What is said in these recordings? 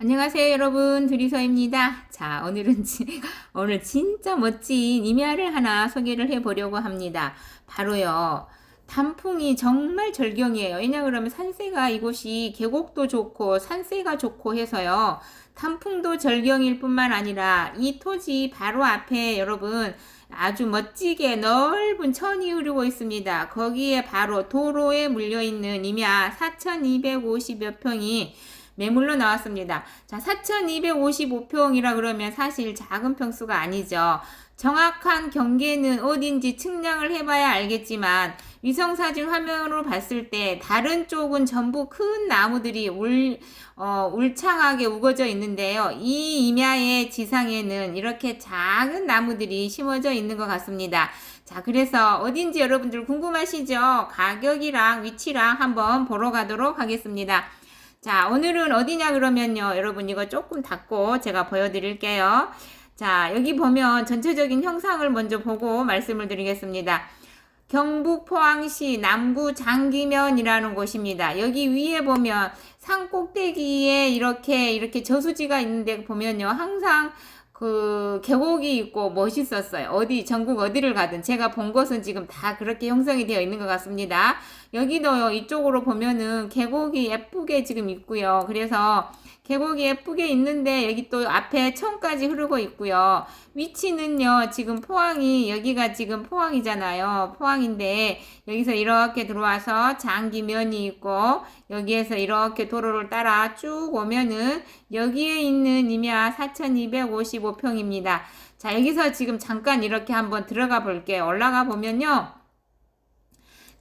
안녕하세요 여러분 드리서입니다. 자 오늘은 지, 오늘 진짜 멋진 임야를 하나 소개를 해 보려고 합니다. 바로요 단풍이 정말 절경이에요. 왜냐 그러면 산세가 이곳이 계곡도 좋고 산세가 좋고 해서요 단풍도 절경일 뿐만 아니라 이 토지 바로 앞에 여러분 아주 멋지게 넓은 천이 흐르고 있습니다. 거기에 바로 도로에 물려 있는 임야 4,250여 평이 매물로 나왔습니다. 자, 4,255평이라 그러면 사실 작은 평수가 아니죠. 정확한 경계는 어딘지 측량을 해봐야 알겠지만 위성사진 화면으로 봤을 때 다른 쪽은 전부 큰 나무들이 울, 어, 울창하게 우거져 있는데요. 이 임야의 지상에는 이렇게 작은 나무들이 심어져 있는 것 같습니다. 자, 그래서 어딘지 여러분들 궁금하시죠? 가격이랑 위치랑 한번 보러 가도록 하겠습니다. 자, 오늘은 어디냐 그러면요. 여러분 이거 조금 닫고 제가 보여드릴게요. 자, 여기 보면 전체적인 형상을 먼저 보고 말씀을 드리겠습니다. 경북 포항시 남구 장기면이라는 곳입니다. 여기 위에 보면 산 꼭대기에 이렇게 이렇게 저수지가 있는데 보면요. 항상 그 계곡이 있고 멋있었어요. 어디 전국 어디를 가든 제가 본 곳은 지금 다 그렇게 형성이 되어 있는 것 같습니다. 여기도요. 이쪽으로 보면은 계곡이 예쁘게 지금 있고요. 그래서 계곡이 예쁘게 있는데 여기 또 앞에 천까지 흐르고 있고요. 위치는요. 지금 포항이 여기가 지금 포항이잖아요. 포항인데 여기서 이렇게 들어와서 장기면이 있고 여기에서 이렇게 도로를 따라 쭉 오면은 여기에 있는 임야 4255평입니다. 자, 여기서 지금 잠깐 이렇게 한번 들어가 볼게요. 올라가 보면요.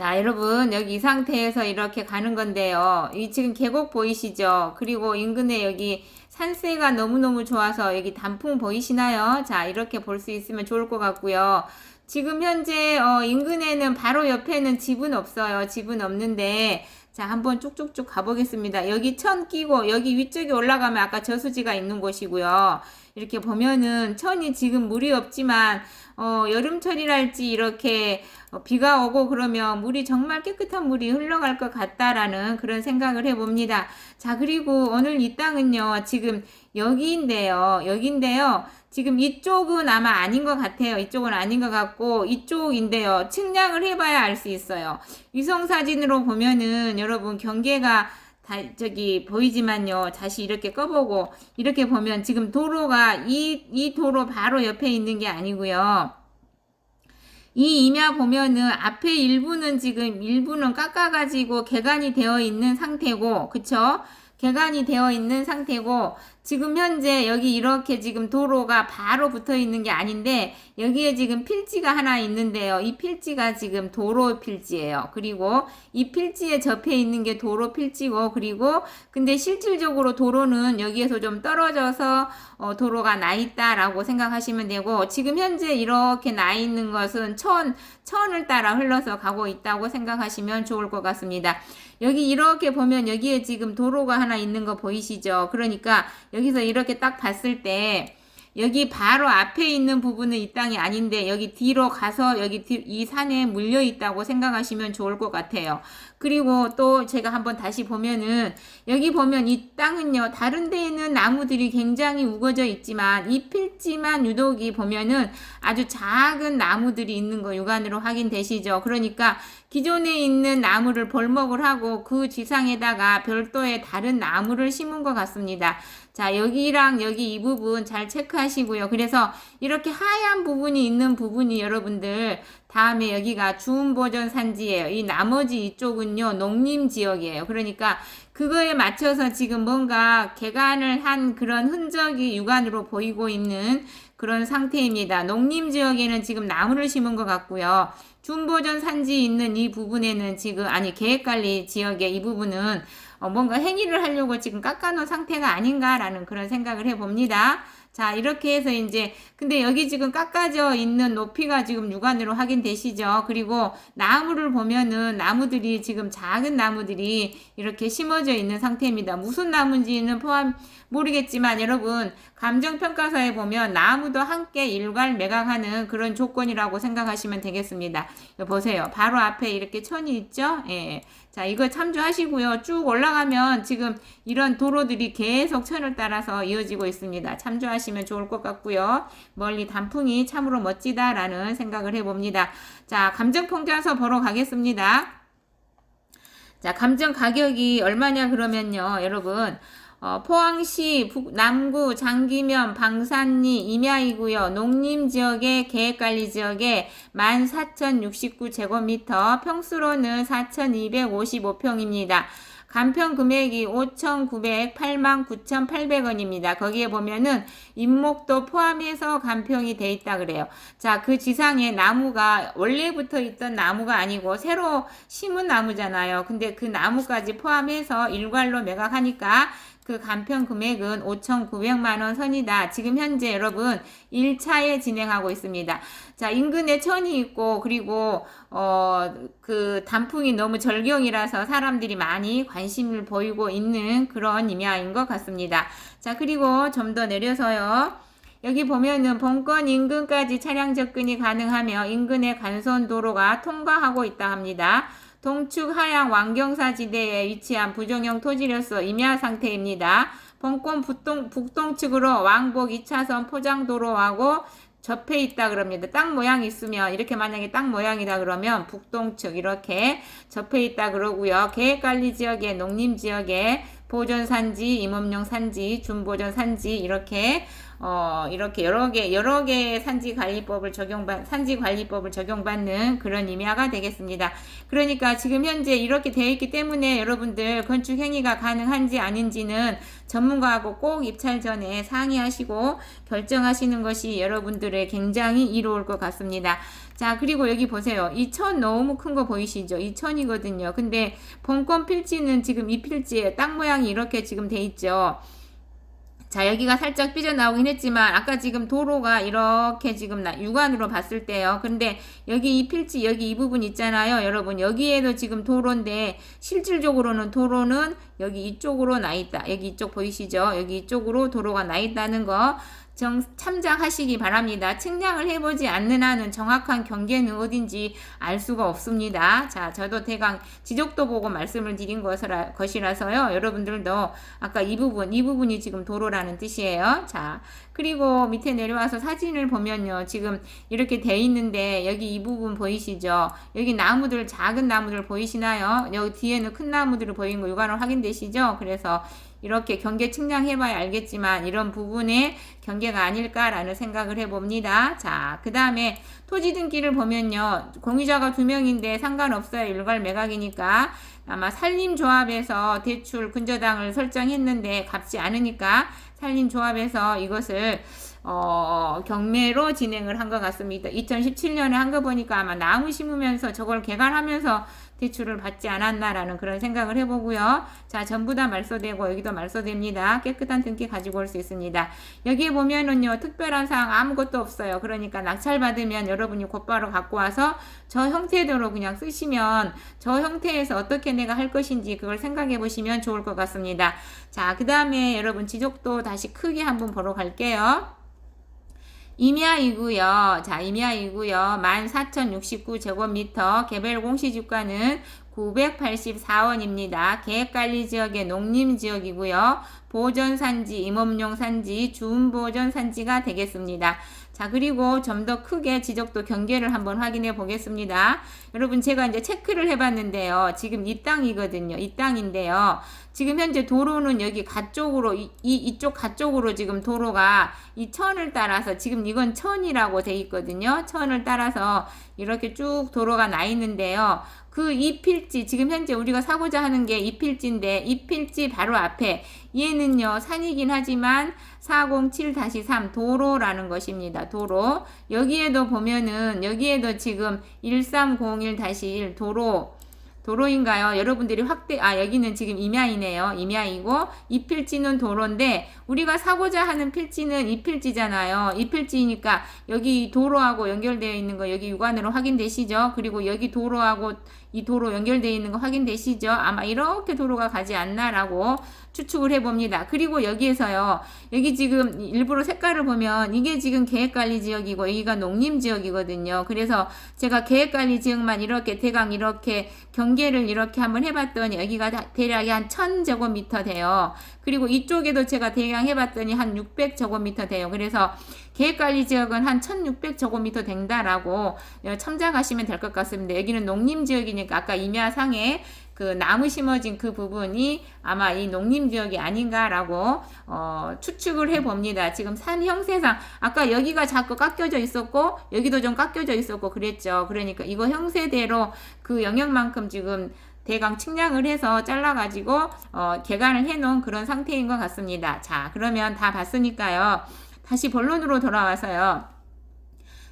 자, 여러분, 여기 이 상태에서 이렇게 가는 건데요. 이 지금 계곡 보이시죠? 그리고 인근에 여기 산세가 너무너무 좋아서 여기 단풍 보이시나요? 자, 이렇게 볼 수 있으면 좋을 것 같고요. 지금 현재 어, 인근에는 바로 옆에는 집은 없어요. 집은 없는데 자, 한번 쭉쭉쭉 가보겠습니다. 여기 천 끼고 여기 위쪽에 올라가면 아까 저수지가 있는 곳이고요. 이렇게 보면은 천이 지금 물이 없지만 어, 여름철이랄지 이렇게 어, 비가 오고 그러면 물이 정말 깨끗한 물이 흘러갈 것 같다라는 그런 생각을 해봅니다. 자, 그리고 오늘 이 땅은요, 지금 여기인데요, 여기인데요. 지금 이쪽은 아마 아닌 것 같아요. 이쪽은 아닌 것 같고, 이쪽인데요. 측량을 해봐야 알 수 있어요. 위성 사진으로 보면은 여러분 경계가 다 저기 보이지만요. 다시 이렇게 꺼보고 이렇게 보면 지금 도로가 이, 이 도로 바로 옆에 있는 게 아니고요. 이 임야 보면은 앞에 일부는 지금 일부는 깎아가지고 개간이 되어 있는 상태고, 그쵸? 개간이 되어 있는 상태고, 지금 현재 여기 이렇게 지금 도로가 바로 붙어 있는 게 아닌데, 여기에 지금 필지가 하나 있는데요. 이 필지가 지금 도로 필지예요. 그리고 이 필지에 접해 있는 게 도로 필지고, 그리고 근데 실질적으로 도로는 여기에서 좀 떨어져서 어, 도로가 나 있다라고 생각하시면 되고, 지금 현재 이렇게 나 있는 것은 천, 천을 따라 흘러서 가고 있다고 생각하시면 좋을 것 같습니다. 여기 이렇게 보면 여기에 지금 도로가 하나 있는 거 보이시죠? 그러니까 여기서 이렇게 딱 봤을 때 여기 바로 앞에 있는 부분은 이 땅이 아닌데 여기 뒤로 가서 여기 뒤, 이 산에 물려 있다고 생각하시면 좋을 것 같아요. 그리고 또 제가 한번 다시 보면은 여기 보면 이 땅은요 다른 데에는 나무들이 굉장히 우거져 있지만 이 필지만 유독이 보면은 아주 작은 나무들이 있는 거 육안으로 확인되시죠. 그러니까 기존에 있는 나무를 벌목을 하고 그 지상에다가 별도의 다른 나무를 심은 것 같습니다. 자, 여기랑 여기 이 부분 잘 체크하시고요. 그래서 이렇게 하얀 부분이 있는 부분이 여러분들 다음에 여기가 주음보전 산지예요. 이 나머지 이쪽은요, 농림 지역이에요. 그러니까 그거에 맞춰서 지금 뭔가 개간을 한 그런 흔적이 육안으로 보이고 있는 그런 상태입니다. 농림 지역에는 지금 나무를 심은 것 같고요. 준보전 산지 있는 이 부분에는 지금 아니 계획관리 지역의 이 부분은 어, 뭔가 행위를 하려고 지금 깎아놓은 상태가 아닌가라는 그런 생각을 해봅니다. 자, 이렇게 해서 이제, 근데 여기 지금 깎아져 있는 높이가 지금 육안으로 확인되시죠? 그리고 나무를 보면은 나무들이 지금 작은 나무들이 이렇게 심어져 있는 상태입니다. 무슨 나무인지는 포함, 모르겠지만 여러분, 감정평가서에 보면 나무도 함께 일괄 매각하는 그런 조건이라고 생각하시면 되겠습니다. 보세요. 바로 앞에 이렇게 천이 있죠? 예. 자, 이거 참조하시고요. 쭉 올라가면 지금 이런 도로들이 계속 천을 따라서 이어지고 있습니다. 참조하시 면 좋을 것 같고요. 멀리 단풍이 참으로 멋지다라는 생각을 해봅니다. 자, 감정 평가서 보러 가겠습니다. 자, 감정 가격이 얼마냐 그러면요, 여러분. 어, 포항시 북, 남구 장기면 방산리 임야이고요. 농림 지역의 계획관리 지역에 14,069제곱미터, 평수로는 4,255평입니다. 간편 금액이 5,908만 9,800원입니다. 거기에 보면은 임목도 포함해서 간평이 돼 있다 그래요. 자, 그 지상에 나무가 원래부터 있던 나무가 아니고 새로 심은 나무잖아요. 근데 그 나무까지 포함해서 일괄로 매각하니까 그 간편 금액은 5,900만 원 선이다. 지금 현재 여러분 1차에 진행하고 있습니다. 자, 인근에 천이 있고 그리고 어 그 단풍이 너무 절경이라서 사람들이 많이 관심을 보이고 있는 그런 임야인 것 같습니다. 자, 그리고 좀 더 내려서요. 여기 보면은 본권 인근까지 차량 접근이 가능하며 인근의 간선 도로가 통과하고 있다 합니다. 동축 하양 왕경사 지대에 위치한 부정형 토지로서 임야 상태입니다. 본권 북동, 북동측으로 왕복 2차선 포장도로하고 접해 있다 그럽니다. 땅 모양 있으면 이렇게 만약에 땅 모양이다 그러면 북동측 이렇게 접해 있다 그러고요. 계획관리 지역에 농림 지역에 보존 산지, 임업용 산지, 준보존 산지 이렇게 어, 이렇게 여러 개, 여러 개의 산지 관리법을 적용받, 산지 관리법을 적용받는 그런 임야가 되겠습니다. 그러니까 지금 현재 이렇게 되어 있기 때문에 여러분들 건축 행위가 가능한지 아닌지는 전문가하고 꼭 입찰 전에 상의하시고 결정하시는 것이 여러분들의 굉장히 이로울 것 같습니다. 자, 그리고 여기 보세요. 이 천 너무 큰 거 보이시죠? 이 천이거든요. 근데 본권 필지는 지금 이 필지에 땅 모양이 이렇게 지금 돼 있죠. 자, 여기가 살짝 삐져나오긴 했지만, 아까 지금 도로가 이렇게 지금 나, 육안으로 봤을 때요. 근데 여기 이 필지, 여기 이 부분 있잖아요. 여러분, 여기에도 지금 도로인데, 실질적으로는 도로는 여기 이쪽으로 나 있다. 여기 이쪽 보이시죠? 여기 이쪽으로 도로가 나 있다는 거. 정, 참작하시기 바랍니다. 측량을 해보지 않는 한은 정확한 경계는 어딘지 알 수가 없습니다. 자, 저도 대강 지적도 보고 말씀을 드린 것이라, 것이라서요. 여러분들도 아까 이 부분, 이 부분이 지금 도로라는 뜻이에요. 자, 그리고 밑에 내려와서 사진을 보면요. 지금 이렇게 돼 있는데 여기 이 부분 보이시죠? 여기 나무들, 작은 나무들 보이시나요? 여기 뒤에는 큰 나무들을 보이는 거 육안으로 확인되시죠? 그래서 이렇게 경계 측량해봐야 알겠지만 이런 부분의 경계가 아닐까라는 생각을 해봅니다. 자, 그 다음에 토지 등기를 보면요. 공유자가 두 명인데 상관없어요. 일괄 매각이니까. 아마 산림조합에서 대출 근저당을 설정했는데 갚지 않으니까 산림조합에서 이것을 어, 경매로 진행을 한 것 같습니다. 2017년에 한 거 보니까 아마 나무 심으면서 저걸 개발하면서 대출을 받지 않았나라는 그런 생각을 해보고요. 자, 전부 다 말소되고 여기도 말소됩니다. 깨끗한 등기 가지고 올 수 있습니다. 여기에 보면은요, 특별한 사항 아무것도 없어요. 그러니까 낙찰받으면 여러분이 곧바로 갖고 와서 저 형태대로 그냥 쓰시면 저 형태에서 어떻게 내가 할 것인지 그걸 생각해 보시면 좋을 것 같습니다. 자, 그 다음에 여러분 지적도 다시 크게 한번 보러 갈게요. 임야이고요. 자, 임야이고요. 14,069제곱미터 개별 공시지가는 984원입니다. 계획관리 지역의 농림 지역이고요. 보전산지, 임업용 산지, 주음보전 산지가 되겠습니다. 자, 그리고 좀 더 크게 지적도 경계를 한번 확인해 보겠습니다. 여러분, 제가 이제 체크를 해 봤는데요. 지금 이 땅이거든요. 이 땅인데요. 지금 현재 도로는 여기 가쪽으로, 이, 이, 이쪽 가쪽으로 지금 도로가 이 천을 따라서, 지금 이건 천이라고 돼 있거든요. 천을 따라서 이렇게 쭉 도로가 나 있는데요. 그 이 필지, 지금 현재 우리가 사고자 하는 게 이 필지인데, 이 필지 바로 앞에, 얘는요, 산이긴 하지만 407-3 도로라는 것입니다. 도로. 여기에도 보면은, 여기에도 지금 1301-1 도로, 도로인가요? 여러분들이 확대, 아, 여기는 지금 임야이네요. 임야이고, 이 필지는 도로인데, 우리가 사고자 하는 필지는 이 필지잖아요. 이 필지니까, 여기 도로하고 연결되어 있는 거, 여기 육안으로 확인되시죠? 그리고 여기 도로하고 이 도로 연결되어 있는 거 확인되시죠? 아마 이렇게 도로가 가지 않나라고 추측을 해봅니다. 그리고 여기에서요, 여기 지금 일부러 색깔을 보면, 이게 지금 계획관리 지역이고, 여기가 농림 지역이거든요. 그래서 제가 계획관리 지역만 이렇게 대강 이렇게 경 계를 이렇게 한번 해봤더니 여기가 다- 대략 한 1000제곱미터 돼요. 그리고 이쪽에도 제가 대강 해봤더니 한 600제곱미터 돼요. 그래서 계획관리 지역은 한 1600제곱미터 된다라고 어, 첨작하시면 될 것 같습니다. 여기는 농림 지역이니까 아까 임야상에 그 나무 심어진 그 부분이 아마 이 농림 지역이 아닌가라고 어, 추측을 해 봅니다. 지금 산 형세상 아까 여기가 자꾸 깎여져 있었고 여기도 좀 깎여져 있었고 그랬죠. 그러니까 이거 형세대로 그 영역만큼 지금 대강 측량을 해서 잘라가지고 어, 개간을 해놓은 그런 상태인 것 같습니다. 자 그러면 다 봤으니까요. 다시 본론으로 돌아와서요.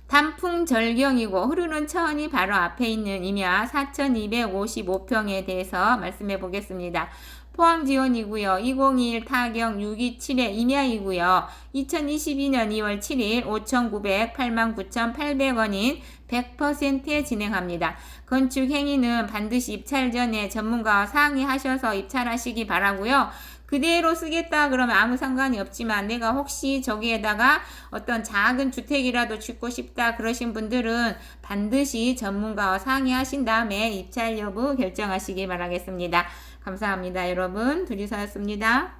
단풍 절경이고 흐르는 천이 바로 앞에 있는 임야 4255평에 대해서 말씀해 보겠습니다. 포항 지원이고요. 201 타경 627의 임야이고요. 2022년 2월 7일 5,908만 9,800원인 100%에 진행합니다. 건축 행위는 반드시 입찰 전에 전문가와 상의하셔서 입찰하시기 바라고요. 그대로 쓰겠다 그러면 아무 상관이 없지만 내가 혹시 저기에다가 어떤 작은 주택이라도 짓고 싶다 그러신 분들은 반드시 전문가와 상의하신 다음에 입찰 여부 결정하시기 바라겠습니다. 감사합니다. 여러분. 둘이서였습니다.